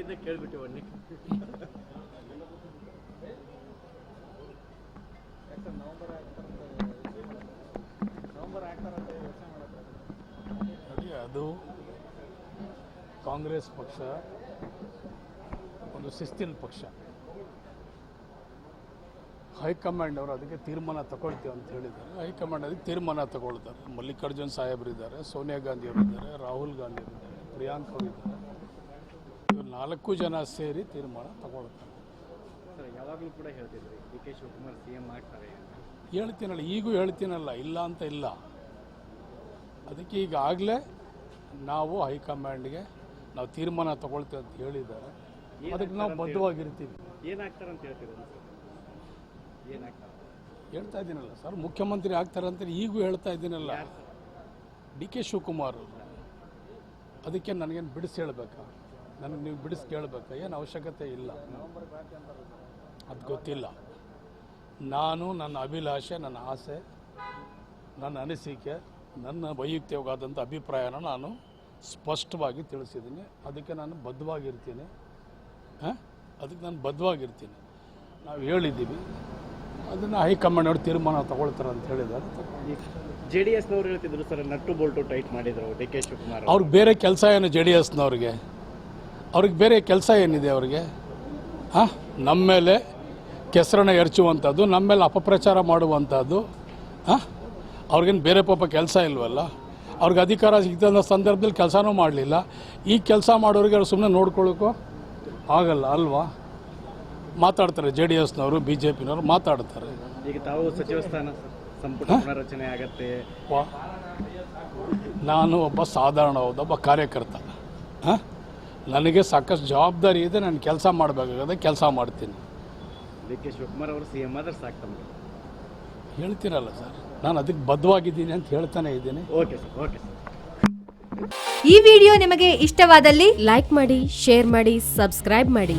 ಇದ್ದ ಕೇಳ್ಬಿಟ್ಟು ಬನ್ನಿ. ನೋಡಿ ಅದು ಕಾಂಗ್ರೆಸ್ ಪಕ್ಷ ಒಂದು ಶಿಸ್ತಿನ ಪಕ್ಷ. ಹೈಕಮಾಂಡ್ ಅವರು ಅದಕ್ಕೆ ತೀರ್ಮಾನ ತಗೊಳ್ತೀವಿ ಅಂತ ಹೇಳಿದ್ದಾರೆ. ಹೈಕಮಾಂಡ್ ಅದಕ್ಕೆ ತೀರ್ಮಾನ ತಗೊಳ್ತಾರೆ. ಮಲ್ಲಿಕಾರ್ಜುನ್ ಸಾಹೇಬ್ರಿದ್ದಾರೆ ಇದ್ದಾರೆ ಸೋನಿಯಾ ಗಾಂಧಿ ಅವರು ಇದ್ದಾರೆ ರಾಹುಲ್ ಗಾಂಧಿ ಅವರು ಇದ್ದಾರೆ ಪ್ರಿಯಾಂಕ್ ಅವರು ಇದ್ದಾರೆ. ಇವರು ನಾಲ್ಕು ಜನ ಸೇರಿ ತೀರ್ಮಾನ ತಗೊಳ್ತಾರೆ. ಯಾವಾಗಲೂ ಕೂಡ ಹೇಳ್ತಿದ್ರಿ D K Shivakumar C M ಆಗ್ತಾರೆ ಹೇಳ್ತೀನಲ್ಲ ಈಗೂ ಹೇಳ್ತೀನಲ್ಲ ಇಲ್ಲ ಅಂತ ಇಲ್ಲ. ಅದಕ್ಕೆ ಈಗಾಗಲೇ ನಾವು ಹೈಕಮಾಂಡ್ಗೆ ನಾವು ತೀರ್ಮಾನ ತಗೊಳ್ತೇವೆ ಅಂತ ಹೇಳಿದ್ದಾರೆ. ಅದಕ್ಕೆ ನಾವು ಬದ್ಧವಾಗಿರ್ತೀವಿ. ಏನಾಗ್ತಾರೆ ಅಂತ ಹೇಳ್ತಿದ್ರು ಏನಾಗ್ತಾರೆ ಹೇಳ್ತಾ ಇದ್ದೀನಲ್ಲ ಸರ್ ಮುಖ್ಯಮಂತ್ರಿ ಆಗ್ತಾರೆ ಅಂತ ಈಗೂ ಹೇಳ್ತಾ ಇದ್ದೀನಲ್ಲ. ಡಿ ಕೆ ಶಿವಕುಮಾರ್ ಅವರು. ಅದಕ್ಕೆ ನನಗೇನು ಬಿಡಿಸಿ ಹೇಳ್ಬೇಕಾ? ನನಗೆ ನೀವು ಬಿಡಿಸಿ ಕೇಳಬೇಕಾ? ಏನು ಅವಶ್ಯಕತೆ ಇಲ್ಲ. ಅದು ಗೊತ್ತಿಲ್ಲ. ನಾನು ನನ್ನ ಅಭಿಲಾಷೆ, ನನ್ನ ಆಸೆ, ನನ್ನ ಅನಿಸಿಕೆ, ನನ್ನ ವೈಯಕ್ತಿಕವಾದಂಥ ಅಭಿಪ್ರಾಯನ ನಾನು ಸ್ಪಷ್ಟವಾಗಿ ತಿಳಿಸಿದ್ದೀನಿ. ಅದಕ್ಕೆ ನಾನು ಬದ್ಧವಾಗಿರ್ತೀನಿ. ಹಾಂ? ಅದಕ್ಕೆ ನಾನು ಬದ್ಧವಾಗಿರ್ತೀನಿ. ನಾವು ಹೇಳಿದ್ದೀವಿ. ಅದನ್ನು ಹೈಕಮಾಂಡ್ ಅವರು ತೀರ್ಮಾನ ತಗೊಳ್ತಾರೆ ಅಂತ ಹೇಳಿದ್ದಾರೆ. ಜೆ ಡಿ ಎಸ್ನವ್ರು ಹೇಳ್ತಿದ್ರು ಸರ್ ನಟ್ಟು ಬೋಲ್ಟು ಟೈಟ್ ಮಾಡಿದ್ರು ಡಿ ಕೆ ಶಿವಕುಮಾರ್ ಅವ್ರಿಗೆ ಬೇರೆ ಕೆಲಸ ಏನು ಜೆ ಡಿ ಎಸ್ನವ್ರಿಗೆ ಅವ್ರಿಗೆ ಬೇರೆ ಕೆಲಸ ಏನಿದೆ ಅವ್ರಿಗೆ? ಹಾಂ ನಮ್ಮ ಮೇಲೆ ಕೆಸರನ್ನ ಎರಚುವಂಥದ್ದು ನಮ್ಮ ಮೇಲೆ ಅಪಪ್ರಚಾರ ಮಾಡುವಂಥದ್ದು ಹಾಂ ಅವ್ರಿಗೇನು ಬೇರೆ ಪಾಪ ಕೆಲಸ ಇಲ್ವಲ್ಲ? ಅವ್ರಿಗೆ ಅಧಿಕಾರ ಸಿಗ್ತಂಥ ಸಂದರ್ಭದಲ್ಲಿ ಕೆಲಸನೂ ಮಾಡಲಿಲ್ಲ. ಈ ಕೆಲಸ ಮಾಡೋರಿಗೆ ಅವ್ರು ಸುಮ್ಮನೆ ನೋಡ್ಕೊಳ್ಳೋಕ್ಕೂ ಆಗಲ್ಲ ಅಲ್ವಾ? ಮಾತಾಡ್ತಾರೆ ಜೆ ಡಿ ಎಸ್ನವರು ಬಿ ಜೆ ಪಿನವರು ಮಾತಾಡ್ತಾರೆ. ಈಗ ತಾವು ಸಚಿವ ಸ್ಥಾನ ಸಂಪುಟ ಪುನರಚನೆ ಆಗತ್ತೆ. ವಾ. ನಾನು ಒಬ್ಬ ಸಾಧಾರಣವಾದ ಒಬ್ಬ ಕಾರ್ಯಕರ್ತ. ಹಾಂ? ನನಗೆ ಸಾಕಷ್ಟು ಜವಾಬ್ದಾರಿ ಇದೆ ನಾನು ಕೆಲಸ ಮಾಡಬೇಕಾಗದೆ ಕೆಲಸ ಮಾಡ್ತೀನಿ. ಡಿ ಕೆ ಶಿವಕುಮಾರ್ ಅವರು ಸಿ ಎಂ ಆದ್ರೆ ಸಾಕು ತಮಗೆ. ಹೇಳ್ತೀರಲ್ಲ ಸರ್? ನಾನು ಅದಕ್ಕೆ ಬದ್ಧವಾಗಿದ್ದೀನಿ ಅಂತ ಹೇಳ್ತಾನೆ ಇದ್ದೀನಿ. Okay sir okay sir. ಈ ವಿಡಿಯೋ ನಿಮಗೆ ಇಷ್ಟವಾದಲ್ಲಿ ಲೈಕ್ ಮಾಡಿ ಶೇರ್ ಮಾಡಿ ಸಬ್ಸ್ಕ್ರೈಬ್ ಮಾಡಿ.